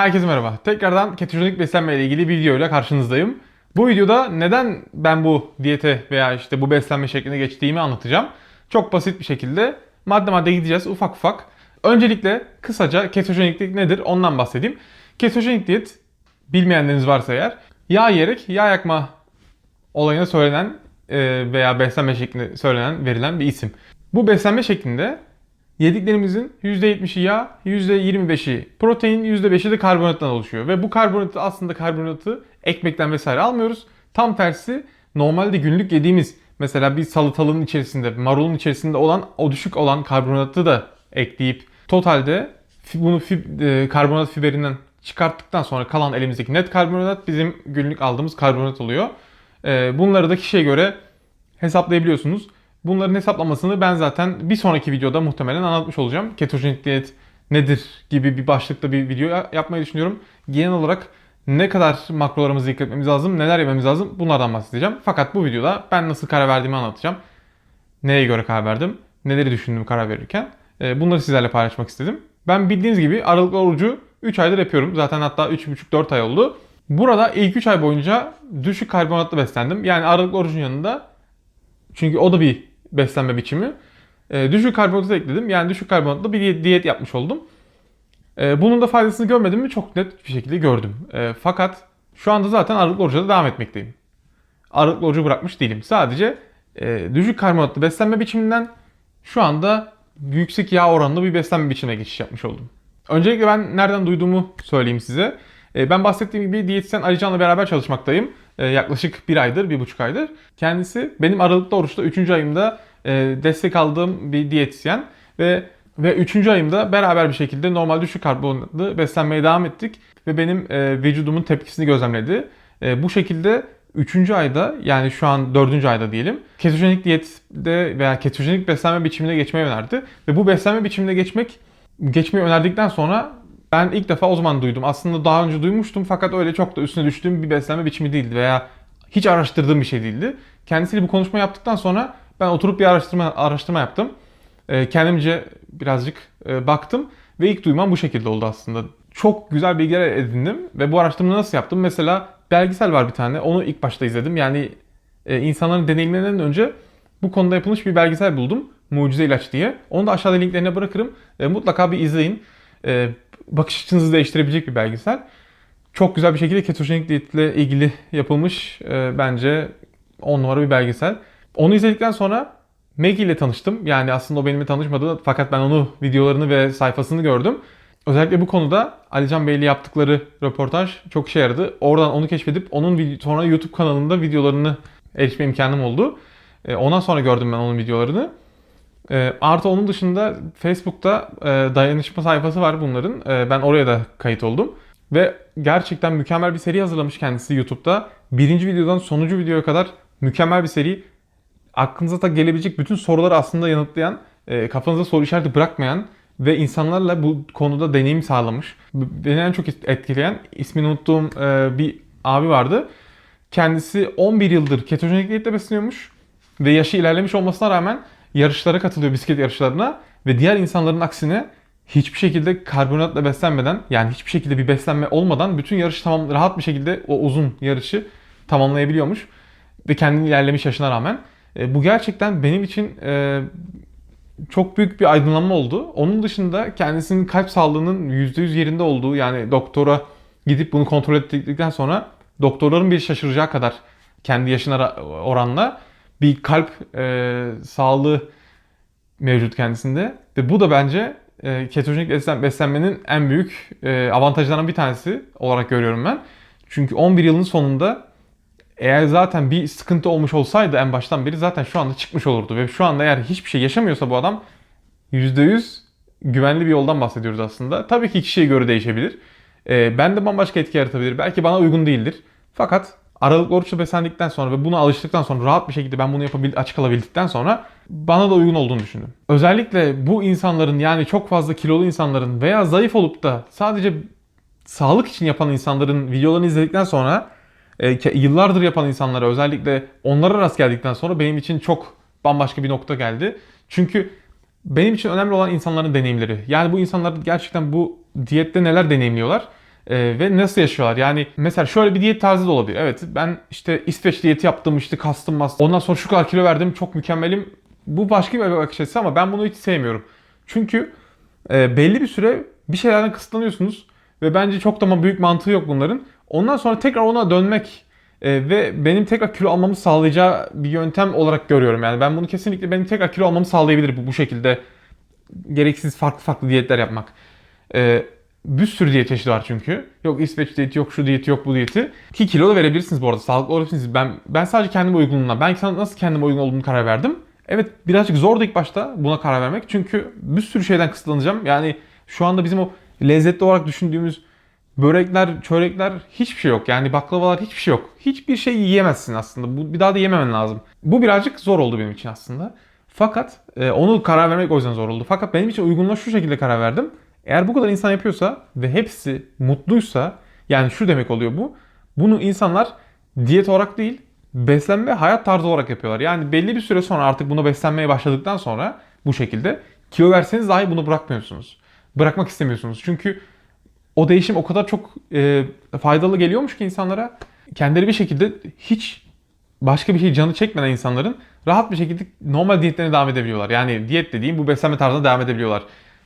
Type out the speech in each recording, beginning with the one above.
Herkese merhaba. Tekrardan ketojenik beslenme ile ilgili bir video ile karşınızdayım. Bu videoda neden ben bu diyete veya işte bu beslenme şekline geçtiğimi anlatacağım. Çok basit bir şekilde madde madde gideceğiz ufak ufak. Öncelikle kısaca ketojeniklik nedir ondan bahsedeyim. Ketojenik diyet bilmeyenleriniz varsa eğer yağ yiyerek yağ yakma olayına söylenen e, veya beslenme şeklinde söylenen verilen bir isim. Bu beslenme şeklinde yediklerimizin %70'i yağ, %25'i protein, %5'i de karbonattan oluşuyor. Ve bu karbonatı aslında karbonatı ekmekten vesaire almıyoruz. Tam tersi normalde günlük yediğimiz mesela bir salatalığın içerisinde, marulun içerisinde olan o düşük olan karbonatı da ekleyip totalde bunu fi- e, karbonat fiberinden çıkarttıktan sonra kalan elimizdeki net karbonat bizim günlük aldığımız karbonat oluyor. E, Bunları da kişiye göre hesaplayabiliyorsunuz. Bunların hesaplamasını ben zaten bir sonraki videoda muhtemelen anlatmış olacağım. Ketojenik diyet nedir gibi bir başlıkta bir video ya- yapmayı düşünüyorum. Genel olarak ne kadar makrolarımızı dikkat etmemiz lazım, neler yememiz lazım bunlardan bahsedeceğim. Fakat bu videoda ben nasıl karar verdiğimi anlatacağım. Neye göre karar verdim, neleri düşündüm karar verirken. Ee, Bunları sizlerle paylaşmak istedim. Ben bildiğiniz gibi aralıklı orucu 3 aydır yapıyorum. Zaten hatta 3,5-4 ay oldu. Burada ilk 3 ay boyunca düşük karbonatlı beslendim. Yani aralıklı orucun yanında çünkü o da bir beslenme biçimi. Ee, düşük karbonatı ekledim. Yani düşük karbonatlı bir diyet- yapmış oldum. Ee, bunun da faydasını görmedim mi? Çok net bir şekilde gördüm. Ee, fakat şu anda zaten aralıklı oruca devam etmekteyim. Aralıklı orucu bırakmış değilim. Sadece e, düşük karbonatlı beslenme biçiminden şu anda yüksek yağ oranlı bir beslenme biçimine geçiş yapmış oldum. Öncelikle ben nereden duyduğumu söyleyeyim size. E, Ben bahsettiğim gibi diyetisyen Ali Can'la beraber çalışmaktayım. E, Yaklaşık bir aydır, bir buçuk aydır. Kendisi benim aralıklı oruçta 3. ayımda e, destek aldığım bir diyetisyen ve ve 3. ayımda beraber bir şekilde normal düşük karbonatlı beslenmeye devam ettik ve benim e, vücudumun tepkisini gözlemledi. E, bu şekilde 3. ayda yani şu an 4. ayda diyelim ketojenik diyette veya ketojenik beslenme biçimine geçmeyi önerdi. Ve bu beslenme biçimine geçmek geçmeyi önerdikten sonra ben ilk defa o zaman duydum. Aslında daha önce duymuştum fakat öyle çok da üstüne düştüğüm bir beslenme biçimi değildi veya hiç araştırdığım bir şey değildi. Kendisiyle bu konuşma yaptıktan sonra ben oturup bir araştırma araştırma yaptım. Ee, kendimce birazcık e, baktım ve ilk duymam bu şekilde oldu aslında. Çok güzel bilgiler edindim ve bu araştırmayı nasıl yaptım? Mesela belgesel var bir tane. Onu ilk başta izledim. Yani e, insanların deneyimlerinden önce bu konuda yapılmış bir belgesel buldum. Mucize İlaç diye. Onu da aşağıda linklerine bırakırım. E, mutlaka bir izleyin. Bakış açınızı değiştirebilecek bir belgesel. Çok güzel bir şekilde ketojenik diyetle ilgili yapılmış e, bence 10 numara bir belgesel. Onu izledikten sonra Maggie ile tanıştım. Yani aslında o benimle tanışmadı fakat ben onu videolarını ve sayfasını gördüm. Özellikle bu konuda Alican Bey ile yaptıkları röportaj çok işe yaradı. Oradan onu keşfedip onun sonra YouTube kanalında videolarını erişme imkanım oldu. E, Ondan sonra gördüm ben onun videolarını. E, Artı onun dışında Facebook'ta e, dayanışma sayfası var bunların. E, Ben oraya da kayıt oldum. Ve gerçekten mükemmel bir seri hazırlamış kendisi YouTube'da. Birinci videodan sonuncu videoya kadar mükemmel bir seri. Aklınıza da gelebilecek bütün soruları aslında yanıtlayan, e, kafanıza soru işareti bırakmayan ve insanlarla bu konuda deneyim sağlamış. Beni en çok etkileyen, ismini unuttuğum e, bir abi vardı. Kendisi 11 yıldır ketojenik diyetle besleniyormuş ve yaşı ilerlemiş olmasına rağmen yarışlara katılıyor bisiklet yarışlarına ve diğer insanların aksine hiçbir şekilde karbonatla beslenmeden yani hiçbir şekilde bir beslenme olmadan bütün yarışı tamam rahat bir şekilde o uzun yarışı tamamlayabiliyormuş ve kendini ilerlemiş yaşına rağmen. E, bu gerçekten benim için e, çok büyük bir aydınlanma oldu. Onun dışında kendisinin kalp sağlığının %100 yerinde olduğu yani doktora gidip bunu kontrol ettikten sonra doktorların bir şaşıracağı kadar kendi yaşına ra- oranla bir kalp e, sağlığı mevcut kendisinde. Ve bu da bence e, ketojenik beslen- beslenmenin en büyük e, avantajlarından bir tanesi olarak görüyorum ben. Çünkü 11 yılın sonunda eğer zaten bir sıkıntı olmuş olsaydı en baştan beri zaten şu anda çıkmış olurdu. Ve şu anda eğer hiçbir şey yaşamıyorsa bu adam %100 güvenli bir yoldan bahsediyoruz aslında. Tabii ki kişiye göre değişebilir. Ee, ben de bambaşka etki yaratabilir. Belki bana uygun değildir. Fakat aralıklı oruçla beslendikten sonra ve buna alıştıktan sonra rahat bir şekilde ben bunu yapabil açık kalabildikten sonra bana da uygun olduğunu düşündüm. Özellikle bu insanların yani çok fazla kilolu insanların veya zayıf olup da sadece sağlık için yapan insanların videolarını izledikten sonra e, yıllardır yapan insanlara özellikle onlara rast geldikten sonra benim için çok bambaşka bir nokta geldi. Çünkü benim için önemli olan insanların deneyimleri. Yani bu insanlar gerçekten bu diyette neler deneyimliyorlar Ee, ve nasıl yaşıyorlar? Yani mesela şöyle bir diyet tarzı da olabilir. Evet ben işte İsveç diyeti yaptım işte kastım bastım. Ondan sonra şu kadar kilo verdim çok mükemmelim. Bu başka bir bakış açısı ama ben bunu hiç sevmiyorum. Çünkü e, belli bir süre bir şeylerden kısıtlanıyorsunuz ve bence çok da büyük mantığı yok bunların. Ondan sonra tekrar ona dönmek e, ve benim tekrar kilo almamı sağlayacağı bir yöntem olarak görüyorum. Yani ben bunu kesinlikle benim tekrar kilo almamı sağlayabilir bu, bu şekilde gereksiz farklı farklı diyetler yapmak. E, bir sürü diyet çeşidi var çünkü. Yok İsveç diyeti, yok şu diyeti, yok bu diyeti. Ki kilo da verebilirsiniz bu arada. Sağlıklı olabilirsiniz. Ben ben sadece kendime uygunluğuna, ben nasıl kendime uygun olduğunu karar verdim. Evet birazcık zordu ilk başta buna karar vermek. Çünkü bir sürü şeyden kısıtlanacağım. Yani şu anda bizim o lezzetli olarak düşündüğümüz börekler, çörekler hiçbir şey yok. Yani baklavalar hiçbir şey yok. Hiçbir şey yiyemezsin aslında. Bu bir daha da yememen lazım. Bu birazcık zor oldu benim için aslında. Fakat e, onu karar vermek o yüzden zor oldu. Fakat benim için uygunluğa şu şekilde karar verdim. Eğer bu kadar insan yapıyorsa ve hepsi mutluysa yani şu demek oluyor bu. Bunu insanlar diyet olarak değil beslenme hayat tarzı olarak yapıyorlar. Yani belli bir süre sonra artık bunu beslenmeye başladıktan sonra bu şekilde kilo verseniz dahi bunu bırakmıyorsunuz. Bırakmak istemiyorsunuz. Çünkü o değişim o kadar çok e, faydalı geliyormuş ki insanlara kendileri bir şekilde hiç başka bir şey canı çekmeden insanların rahat bir şekilde normal diyetlerine devam edebiliyorlar. Yani diyet dediğim bu beslenme tarzına devam edebiliyorlar.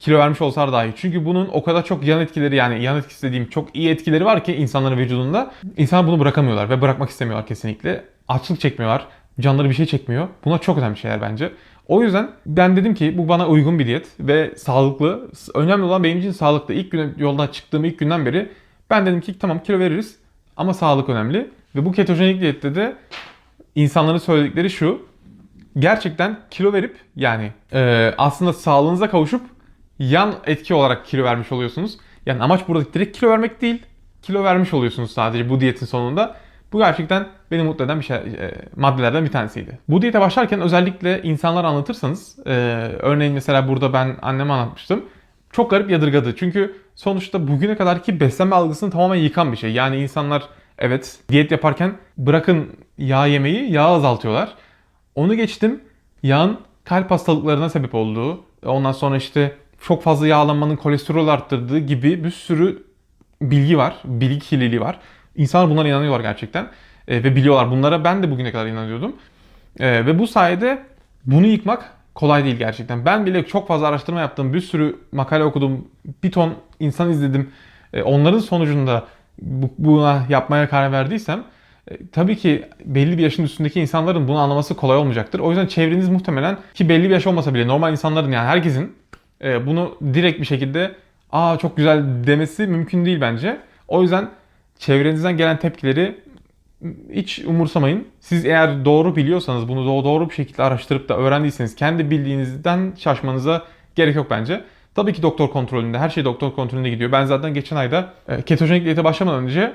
Kilo vermiş olsalar dahi. Çünkü bunun o kadar çok yan etkileri yani yan etkisi dediğim çok iyi etkileri var ki insanların vücudunda. İnsanlar bunu bırakamıyorlar ve bırakmak istemiyorlar kesinlikle. Açlık çekmiyorlar. Canları bir şey çekmiyor. Bunlar çok önemli şeyler bence. O yüzden ben dedim ki bu bana uygun bir diyet ve sağlıklı. Önemli olan benim için sağlıklı. İlk gün yoldan çıktığım ilk günden beri ben dedim ki tamam kilo veririz ama sağlık önemli. Ve bu ketojenik diyette de insanların söyledikleri şu. Gerçekten kilo verip yani e, aslında sağlığınıza kavuşup yan etki olarak kilo vermiş oluyorsunuz. Yani amaç burada direkt kilo vermek değil. Kilo vermiş oluyorsunuz sadece bu diyetin sonunda. Bu gerçekten beni mutlu eden bir şey, e, maddelerden bir tanesiydi. Bu diyete başlarken özellikle insanlar anlatırsanız, e, örneğin mesela burada ben anneme anlatmıştım. Çok garip yadırgadı. Çünkü sonuçta bugüne kadarki beslenme algısını tamamen yıkan bir şey. Yani insanlar evet diyet yaparken bırakın yağ yemeyi, yağ azaltıyorlar. Onu geçtim. Yağın kalp hastalıklarına sebep olduğu, ondan sonra işte çok fazla yağlanmanın kolesterol arttırdığı gibi bir sürü bilgi var. Bilgi kirliliği var. İnsanlar bunlara inanıyorlar gerçekten. E, ve biliyorlar bunlara. Ben de bugüne kadar inanıyordum. E, ve bu sayede bunu yıkmak kolay değil gerçekten. Ben bile çok fazla araştırma yaptım. Bir sürü makale okudum. Bir ton insan izledim. E, onların sonucunda bu, buna yapmaya karar verdiysem e, tabii ki belli bir yaşın üstündeki insanların bunu anlaması kolay olmayacaktır. O yüzden çevreniz muhtemelen ki belli bir yaş olmasa bile normal insanların yani herkesin e, bunu direkt bir şekilde aa çok güzel demesi mümkün değil bence. O yüzden çevrenizden gelen tepkileri hiç umursamayın. Siz eğer doğru biliyorsanız bunu doğru bir şekilde araştırıp da öğrendiyseniz kendi bildiğinizden şaşmanıza gerek yok bence. Tabii ki doktor kontrolünde, her şey doktor kontrolünde gidiyor. Ben zaten geçen ayda e, ketojenik diyete başlamadan önce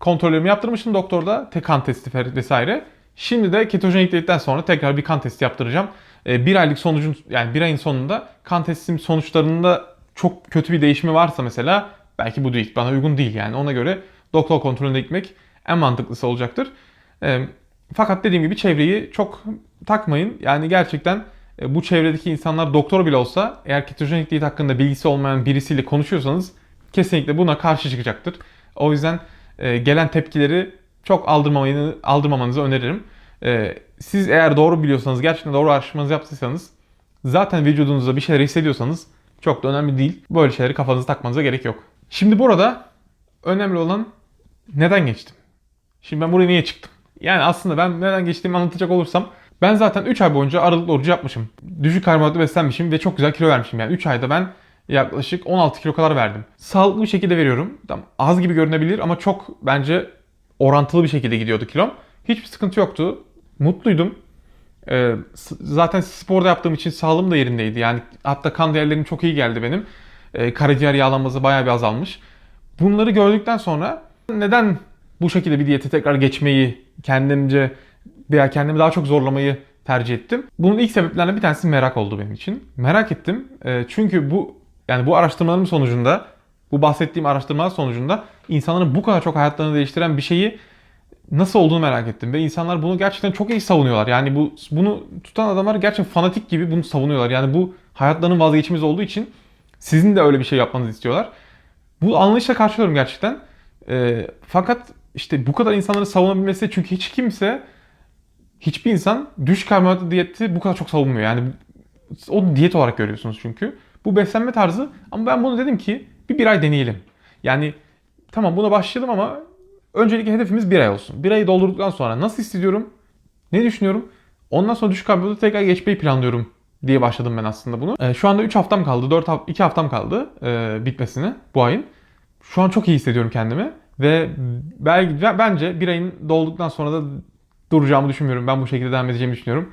kontrollerimi yaptırmıştım doktorda. Tek kan testi vesaire. Şimdi de ketojenik diyetten sonra tekrar bir kan testi yaptıracağım. E, bir aylık sonucun yani bir ayın sonunda kan testim sonuçlarında çok kötü bir değişimi varsa mesela belki bu değil bana uygun değil yani ona göre doktor kontrolünde gitmek en mantıklısı olacaktır. E, fakat dediğim gibi çevreyi çok takmayın. Yani gerçekten e, bu çevredeki insanlar doktor bile olsa eğer ketojenik diyet hakkında bilgisi olmayan birisiyle konuşuyorsanız kesinlikle buna karşı çıkacaktır. O yüzden e, gelen tepkileri çok aldırmamayı, aldırmamanızı öneririm. E, siz eğer doğru biliyorsanız, gerçekten doğru araştırmanızı yaptıysanız zaten vücudunuzda bir şeyler hissediyorsanız çok da önemli değil. Böyle şeyleri kafanıza takmanıza gerek yok. Şimdi burada önemli olan neden geçtim? Şimdi ben buraya niye çıktım? Yani aslında ben neden geçtiğimi anlatacak olursam ben zaten 3 ay boyunca aralıklı orucu yapmışım. Düşük karbonhidratlı beslenmişim ve çok güzel kilo vermişim. Yani 3 ayda ben yaklaşık 16 kilo kadar verdim. Sağlıklı bir şekilde veriyorum. Tamam, az gibi görünebilir ama çok bence orantılı bir şekilde gidiyordu kilom. Hiçbir sıkıntı yoktu. Mutluydum. Ee, zaten sporda yaptığım için sağlığım da yerindeydi. Yani hatta kan değerlerim çok iyi geldi benim. Ee, karaciğer yağlanması bayağı bir azalmış. Bunları gördükten sonra neden bu şekilde bir diyete tekrar geçmeyi kendimce veya kendimi daha çok zorlamayı tercih ettim. Bunun ilk sebeplerinden bir tanesi merak oldu benim için. Merak ettim. Ee, çünkü bu yani bu araştırmaların sonucunda bu bahsettiğim araştırmalar sonucunda insanların bu kadar çok hayatlarını değiştiren bir şeyi nasıl olduğunu merak ettim ve insanlar bunu gerçekten çok iyi savunuyorlar. Yani bu bunu tutan adamlar gerçekten fanatik gibi bunu savunuyorlar. Yani bu hayatlarının vazgeçimiz olduğu için sizin de öyle bir şey yapmanızı istiyorlar. Bu anlayışla karşılıyorum gerçekten. Ee, fakat işte bu kadar insanların savunabilmesi çünkü hiç kimse hiçbir insan düşük karbonhidratlı diyeti bu kadar çok savunmuyor. Yani o diyet olarak görüyorsunuz çünkü. Bu beslenme tarzı ama ben bunu dedim ki bir bir ay deneyelim. Yani tamam buna başlayalım ama öncelikle hedefimiz bir ay olsun. Bir ayı doldurduktan sonra nasıl hissediyorum? Ne düşünüyorum? Ondan sonra düşük karbonhidrata tekrar geçmeyi planlıyorum diye başladım ben aslında bunu. Ee, şu anda 3 haftam kaldı, 4 hafta, 2 haftam kaldı e, bitmesine bu ayın. Şu an çok iyi hissediyorum kendimi ve belki bence bir ayın dolduktan sonra da duracağımı düşünmüyorum. Ben bu şekilde devam edeceğimi düşünüyorum.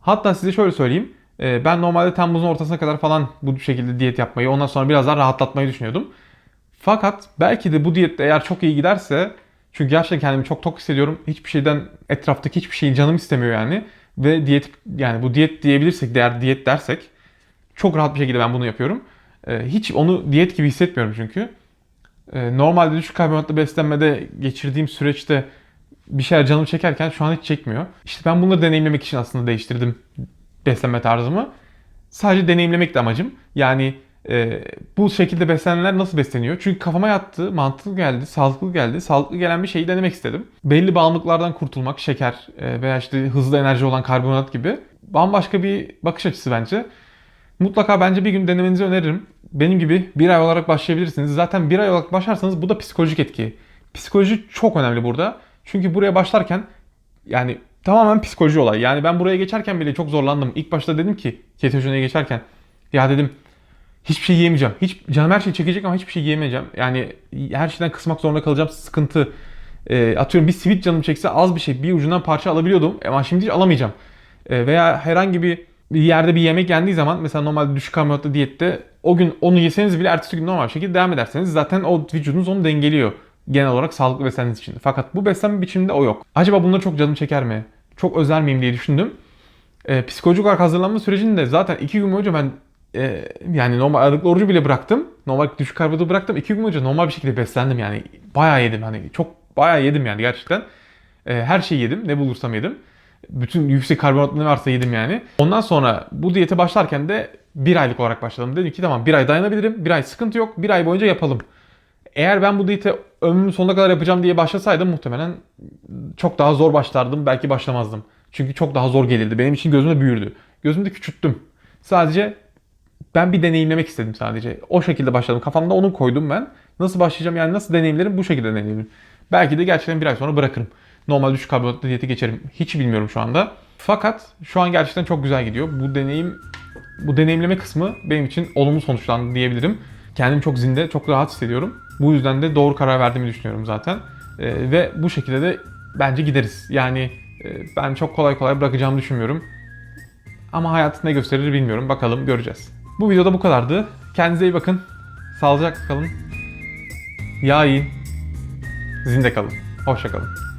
Hatta size şöyle söyleyeyim. Ee, Ben normalde Temmuz'un ortasına kadar falan bu şekilde diyet yapmayı, ondan sonra biraz daha rahatlatmayı düşünüyordum. Fakat belki de bu diyette eğer çok iyi giderse çünkü gerçekten kendimi çok tok hissediyorum. Hiçbir şeyden etraftaki hiçbir şeyin canım istemiyor yani. Ve diyet yani bu diyet diyebilirsek, değer diyet dersek çok rahat bir şekilde ben bunu yapıyorum. Ee, hiç onu diyet gibi hissetmiyorum çünkü. Ee, normalde düşük karbonhidratlı beslenmede geçirdiğim süreçte bir şeyler canım çekerken şu an hiç çekmiyor. İşte ben bunları deneyimlemek için aslında değiştirdim beslenme tarzımı. Sadece deneyimlemek de amacım. Yani e, bu şekilde beslenenler nasıl besleniyor? Çünkü kafama yattı, mantıklı geldi, sağlıklı geldi. Sağlıklı gelen bir şeyi denemek istedim. Belli bağımlılıklardan kurtulmak, şeker e, veya işte hızlı enerji olan karbonhidrat gibi. Bambaşka bir bakış açısı bence. Mutlaka bence bir gün denemenizi öneririm. Benim gibi bir ay olarak başlayabilirsiniz. Zaten bir ay olarak başlarsanız bu da psikolojik etki. Psikoloji çok önemli burada. Çünkü buraya başlarken yani tamamen psikoloji olay. Yani ben buraya geçerken bile çok zorlandım. İlk başta dedim ki ketogene geçerken ya dedim hiçbir şey yiyemeyeceğim. Hiç canım her şeyi çekecek ama hiçbir şey yiyemeyeceğim. Yani her şeyden kısmak zorunda kalacağım. Sıkıntı. E, atıyorum bir sweet canım çekse az bir şey bir ucundan parça alabiliyordum. Ama şimdi hiç alamayacağım. E, veya herhangi bir yerde bir yemek yendiği zaman mesela normalde düşük karbonhidratlı diyette o gün onu yeseniz bile ertesi gün normal şekilde devam ederseniz zaten o vücudunuz onu dengeliyor genel olarak sağlıklı beslenmeniz için. Fakat bu beslenme biçiminde o yok. Acaba bunları çok canım çeker mi? Çok özel miyim diye düşündüm. E, psikolojik olarak hazırlanma sürecinde zaten iki gün boyunca ben e, yani normal aralıklı orucu bile bıraktım. Normal düşük karbonhidratı bıraktım. İki gün boyunca normal bir şekilde beslendim yani. Bayağı yedim hani çok bayağı yedim yani gerçekten. E, her şeyi yedim. Ne bulursam yedim. Bütün yüksek karbonhidrat ne varsa yedim yani. Ondan sonra bu diyete başlarken de bir aylık olarak başladım. Dedim ki tamam bir ay dayanabilirim. Bir ay sıkıntı yok. Bir ay boyunca yapalım. Eğer ben bu diyete ömrümün sonuna kadar yapacağım diye başlasaydım muhtemelen çok daha zor başlardım. Belki başlamazdım. Çünkü çok daha zor gelirdi. Benim için gözümde büyürdü. Gözümde küçülttüm. Sadece ben bir deneyimlemek istedim sadece. O şekilde başladım. Kafamda onu koydum ben. Nasıl başlayacağım yani nasıl deneyimlerim bu şekilde deneyimlerim. Belki de gerçekten bir ay sonra bırakırım. Normal düşük karbonhidratlı diyete geçerim. Hiç bilmiyorum şu anda. Fakat şu an gerçekten çok güzel gidiyor. Bu deneyim bu deneyimleme kısmı benim için olumlu sonuçlandı diyebilirim. Kendimi çok zinde, çok rahat hissediyorum. Bu yüzden de doğru karar verdiğimi düşünüyorum zaten. Ee, ve bu şekilde de bence gideriz. Yani e, ben çok kolay kolay bırakacağımı düşünmüyorum. Ama hayat ne gösterir bilmiyorum. Bakalım göreceğiz. Bu videoda bu kadardı. Kendinize iyi bakın. Sağlıcakla kalın. Yağ yiyin. Zinde kalın. Hoşça kalın.